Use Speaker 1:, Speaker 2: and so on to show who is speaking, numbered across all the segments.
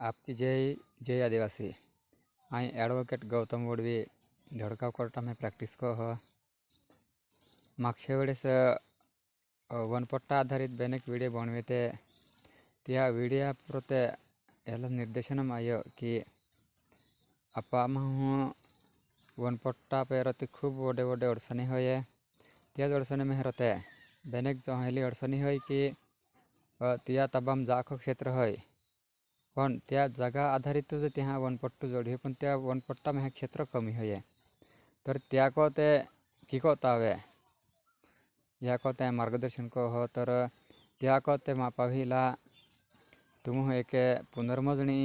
Speaker 1: आपकी जय जय आदिवासी। आई ॲडवोकेट गौतम वडवी धडगाव कोर्टामध्ये प्रॅक्टिस को ह। मागच्या वेळेस वनपट्टा आधारित बेनेक व्हिडिओ बनविते। त्या व्हिडिओ पुरते याला निर्देशन आयो की आपा वनपट्टा पेरती खूप वडे वडे अडचणी होय. त्याच अडचणी में रहते बेनेक जो अडचणी होय की अ, त्या तबाम जाख क्षेत्र होय। पण त्या जागा आधारित जे त्या वनपट्टू जोडी पण त्या वनपट्टा में क्षेत्र कमी होये. तर त्या को ते की तावे या को ते मार्गदर्शन को हो तर त्या को ते मापाविला तुम एक पुनर्मजणी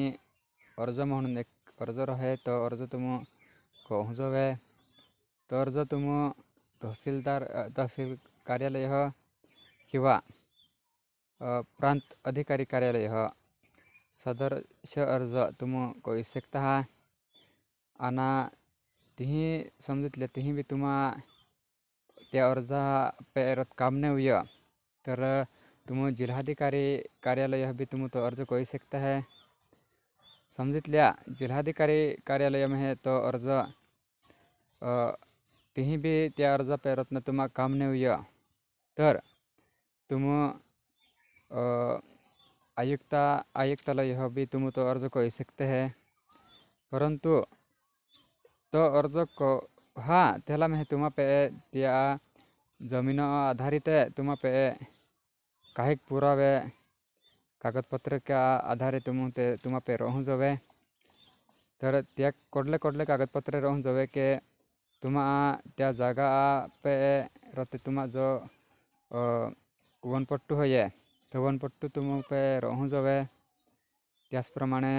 Speaker 1: अर्ज म्हणून एक अर्ज रहे तो अर्ज तुम पोहोचवे तो अर्ज तुम तहसीलदार तहसील कार्यालय हो किंवा प्रांत अधिकारी कार्यालय हो. सदरश अर्ज तुम करू शकता हा। आणि तिही समजितले तिही बी तुम्हा त्या अर्जा पेरत काम नाही हुई तर तुम जिल्हाधिकारी कार्यालय भी तुम तो अर्ज कोई सकता है। समजितल्या जिल्हाधिकारी कार्यालय में है तो अर्ज तिही बी त्या अर्ज पेरतनं तुम्हा काम नाही हुई तर तुम आयुक्ता आयुक्तालय हो भी तुम तो अर्ज को सकते है. परंतु तो अर्ज को हाँ त्याला में तुम्हा पे त्या जमीन आधारित है तुम्हा पे काही पुरावे कागदपत्र का आधारे तुम ते तुम्हा पे रहून जावे. तर त्या कोडले कोडले कागदपत्र रहून जावे के तुम्हा त्या जागा पे रहते. तुम्हा जो वनपट्टू होये तो वनपट्टू तुम पे रहून जवे। त्याचप्रमाणे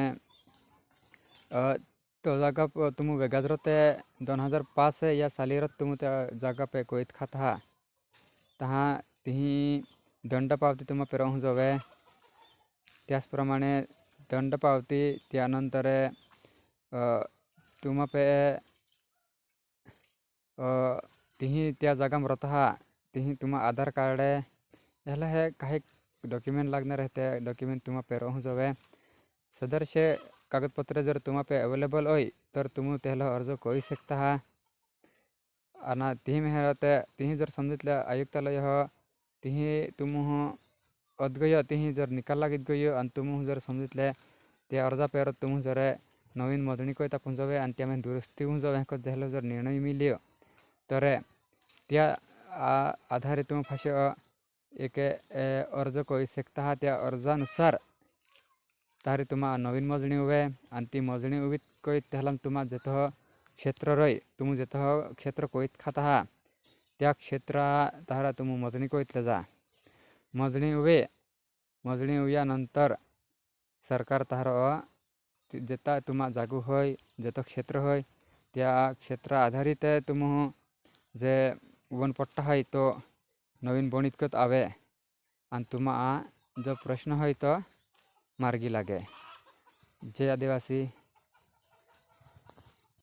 Speaker 1: तो जागा तुम वेगाच दोन हजार पाच या साली रत तुम त्या जागा पे कोईत खाता हा तहा तिही दंड पावती तुम पे रहून जवे। त्याचप्रमाणे दंड पावती त्यानंतर तुम पे तिही त्या जागा रत हा तिही तुम आधार कार्ड याला हे काही डॉक्युमेंट लागणार रहते डॉक्युमेंट तुम्हा पे रहून जावे सदरशे कागदपत्र जर तुम्हा पे अवेलेबल होय तर तुम त्याला अर्ज करू शकता. हा आणि तिही में रहते तिही जर समजितल्या आयुक्तालय हो तिही तुम अदगय तिही जर निकाल लागित गयो आणि तुम्ही जर समजितले ते अर्जा पेर तुम जर नवीन मोजणी कोय तापून जावे आणि त्यामध्ये दुरुस्ती होऊन जावे ह्याक झालं जर निर्णय मिळ्यो तर त्या आ- आधारे तुम फाशी एक ए, अर्ज करू शकता हा त्या अर्जानुसार. तारी तुम्हा नवीन मजणी उभे आणि ती मजणी उभी कळीत त्याला तुम्हा जेथ क्षेत्र रय तुम्ही जेथ क्षेत्र कोईत खात आहात त्या क्षेत्रा तारा तुम मजणी कोईतले जा. मजणी उभे मजणी उभ्यानंतर सरकार तार जेता तुम्हा जागू होय जेथ क्षेत्र होय त्या क्षेत्र आधारित तुम जे वनपट्टा आहे तो नवीन बनितकत आवे आणि तुम्हा जो प्रश्न होय तो मार्गी लागे जय आदिवासी